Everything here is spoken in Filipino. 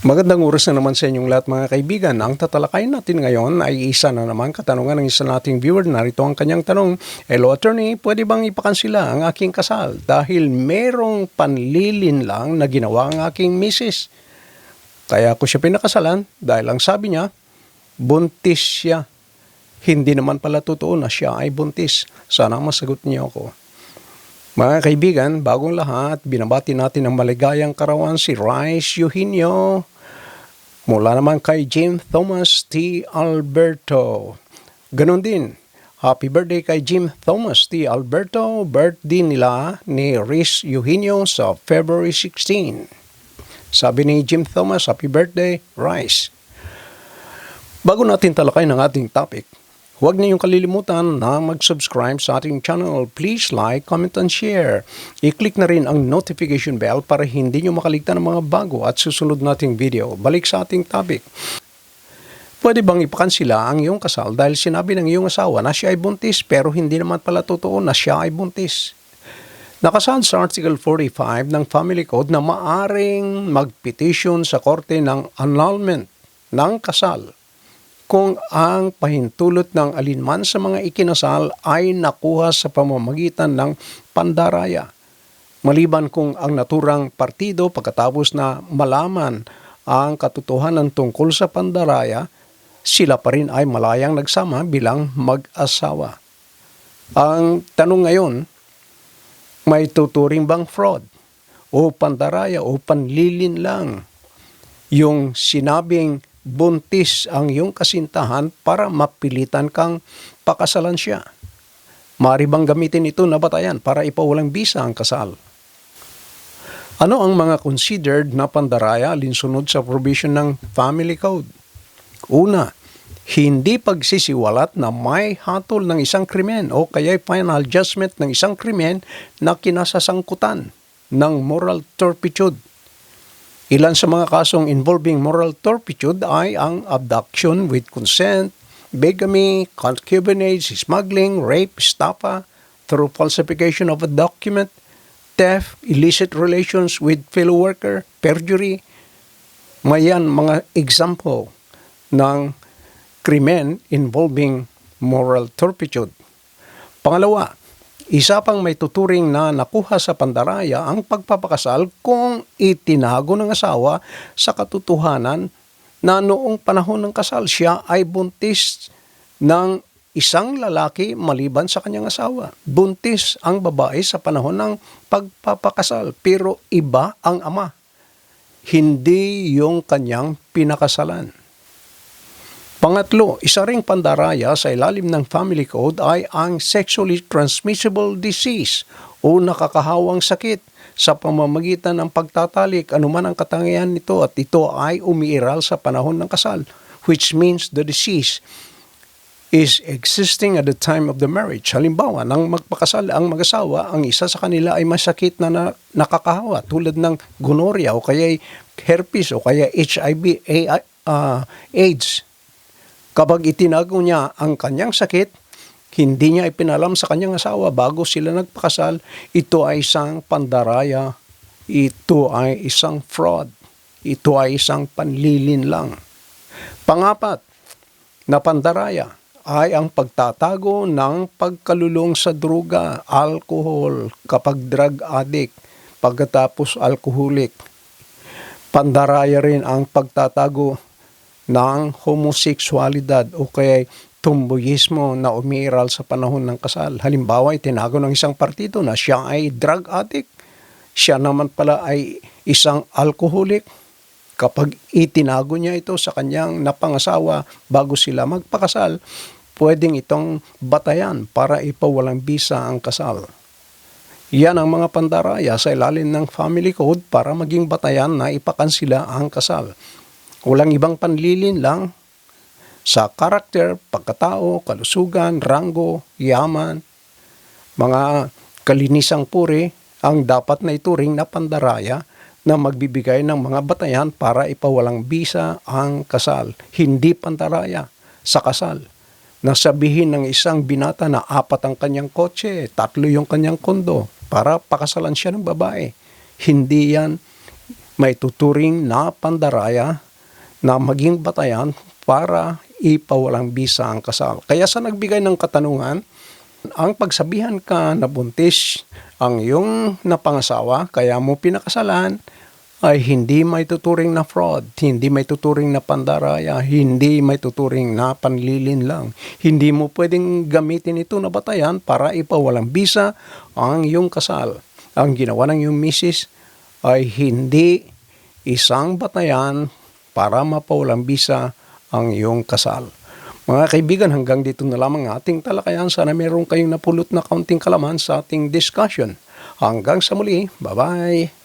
Magandang oras na naman sa inyong lahat mga kaibigan. Ang tatalakayin natin ngayon ay isa na naman katanungan ng isa nating viewer. Narito ang kanyang tanong, Hello attorney, pwede bang ipakansila ang aking kasal dahil merong panlilin lang na ginawa ang aking misis? Kaya ko siya pinakasalan dahil ang sabi niya, buntis siya. Hindi naman pala totoo na siya ay buntis. Sana masagot niyo ako. Mga kaibigan, bagong lahat, binabati natin ang maligayang karawan si Rice Eugenio. Mula naman kay Jim Thomas T. Alberto. Ganon din, happy birthday kay Jim Thomas T. Alberto. Birthday nila ni Rice Eugenio sa February 16. Sabi ni Jim Thomas, happy birthday, Rice. Bago natin talakay ng ating topic, huwag niyong kalilimutan na mag-subscribe sa ating channel. Please like, comment, and share. I-click na rin ang notification bell para hindi niyo makaligtan ng mga bago at susunod nating video. Balik sa ating topic. Pwede bang ipakansila ang iyong kasal dahil sinabi ng iyong asawa na siya ay buntis pero hindi naman pala totoo na siya ay buntis? Nakasaad sa Article 45 ng Family Code na maaring magpetisyon sa korte ng annulment ng kasal kung ang pahintulot ng alinman sa mga ikinasal ay nakuha sa pamamagitan ng pandaraya. Maliban kung ang naturang partido pagkatapos na malaman ang katotohanan tungkol sa pandaraya, sila pa rin ay malayang nagsama bilang mag-asawa. Ang tanong ngayon, may tuturing bang fraud o pandaraya o panlilin lang yung sinabing buntis ang iyong kasintahan para mapilitan kang pakasalan siya. Mari bang gamitin ito na batayan para ipawalang bisa ang kasal? Ano ang mga considered na pandaraya alinsunod sa provision ng Family Code? Una, hindi pagsisiwalat na may hatol ng isang krimen o kaya final judgment ng isang krimen na kinasasangkutan ng moral turpitude. Ilan sa mga kasong involving moral turpitude ay ang abduction with consent, bigamy, concubinage, smuggling, rape, estafa, through falsification of a document, theft, illicit relations with fellow worker, perjury. Mayan mga example ng krimen involving moral turpitude. Pangalawa, isa pang may tuturing na nakuha sa pandaraya ang pagpapakasal kung itinago ng asawa sa katotohanan na noong panahon ng kasal siya ay buntis ng isang lalaki maliban sa kanyang asawa. Buntis ang babae sa panahon ng pagpapakasal pero iba ang ama. Hindi yung kanyang pinakasalan. Pangatlo, isa ring pandaraya sa ilalim ng Family Code ay ang sexually transmissible disease o nakakahawang sakit sa pamamagitan ng pagtatalik anuman ang katangian nito at ito ay umiiral sa panahon ng kasal which means the disease is existing at the time of the marriage. Halimbawa, nang magpakasal ang mag-asawa, ang isa sa kanila ay masakit na, na nakakahawa tulad ng gonorrhea o kaya herpes o kaya HIV, A- uh, AIDS. Kapag itinago niya ang kanyang sakit, hindi niya ipinalam sa kanyang asawa bago sila nagpakasal, ito ay isang pandaraya, ito ay isang fraud, ito ay isang panlilin lang. Pangapat, na pandaraya ay ang pagtatago ng pagkalulong sa droga, alcohol, kapag drug addict, pagkatapos alcoholic. Pandaraya rin ang pagtatago ng homosexualidad o kaya tumboyismo na umiiral sa panahon ng kasal. Halimbawa, itinago ng isang partido na siya ay drug addict, siya naman pala ay isang alcoholic. Kapag itinago niya ito sa kanyang napangasawa bago sila magpakasal, pwedeng itong batayan para ipawalang bisa ang kasal. Yan ang mga pandaraya sa ilalim ng family code para maging batayan na ipakansila ang kasal. Walang ibang panlilin lang sa karakter, pagkatao, kalusugan, ranggo, yaman, mga kalinisang puri ang dapat na ituring na pandaraya na magbibigay ng mga batayan para ipawalang bisa ang kasal. Hindi pandaraya sa kasal. Nasabihin ng isang binata na apat ang kanyang kotse, tatlo yung kanyang kondo para pakasalan siya ng babae. Hindi yan may tuturing na pandaraya na maging batayan para ipawalang bisa ang kasal. Kaya sa nagbigay ng katanungan, ang pagsabihan ka na buntis ang iyong napangasawa, kaya mo pinakasalan, ay hindi may tuturing na fraud, hindi may tuturing na pandaraya, hindi may tuturing na panlilin lang. Hindi mo pwedeng gamitin ito na batayan para ipawalang bisa ang iyong kasal. Ang ginawa ng iyong misis ay hindi isang batayan para mapawalang bisa ang iyong kasal. Mga kaibigan, hanggang dito na lamang ang ating talakayan. Sana meron kayong napulot na kaunting kalaman sa ating discussion. Hanggang sa muli, bye-bye!